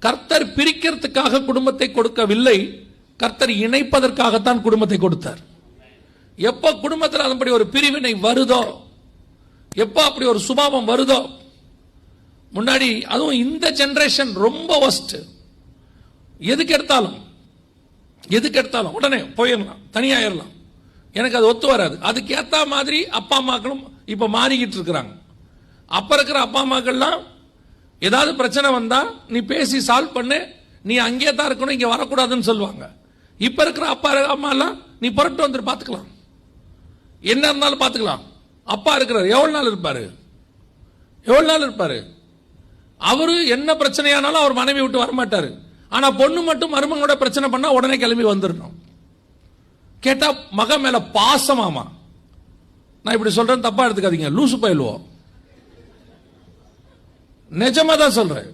கர்த்தர் பிரிக்கிறதுக்காக குடும்பத்தை கொடுக்கவில்லை கர்த்தர் இணைப்பதற்காகத்தான் குடும்பத்தை கொடுத்தார். எப்போ குடும்பத்தில் அதன்படி ஒரு பிரிவினை வருதோ எப்போ அப்படி ஒரு சுபாவம் வருதோ முன்னாடி அதுவும் இந்த ஜென்ரேஷன் ரொம்ப ஒஸ்ட் எதுக்கு எடுத்தாலும் எதுக்கு எடுத்தாலும் உடனே போயிடலாம் தனியாயிரலாம் எனக்கு அது ஒத்து வராது. அதுக்கு மாதிரி அப்பா அம்மாக்களும் இப்போ மாறிக்கிட்டு இருக்கிறாங்க. அப்போ இருக்கிற அப்பா அம்மாக்கள்லாம் ஏதாவது பிரச்சனை வந்தா நீ பேசி சால்வ் பண்ணு. நீ அங்கேயே தான் இருக்கணும் இங்கே வரக்கூடாதுன்னு சொல்லுவாங்க. இப்போ இருக்கிற அப்பா அம்மா எல்லாம் நீ புரட்டு வந்துட்டு பார்த்துக்கலாம் என்ன இருந்தாலும் பார்த்துக்கலாம் அப்பா இருக்கிறார். எவ்வளோ நாள் இருப்பார்? எவ்வளோ நாள் இருப்பார்? அவரு என்ன பிரச்சனையானாலும் அவர் மனைவி விட்டு வரமாட்டார். ஆனால் பொண்ணு மட்டும் மருமங்களோட பிரச்சனை பண்ணால் உடனே கிளம்பி வந்துடணும் கேட்டால் மகன் மேலே பாசமாமா நான் இப்படி சொல்கிறேன் தப்பாக எடுத்துக்காதீங்க. லூசு பயிலுவோம். நிஜமா தான் சொல்றேன்.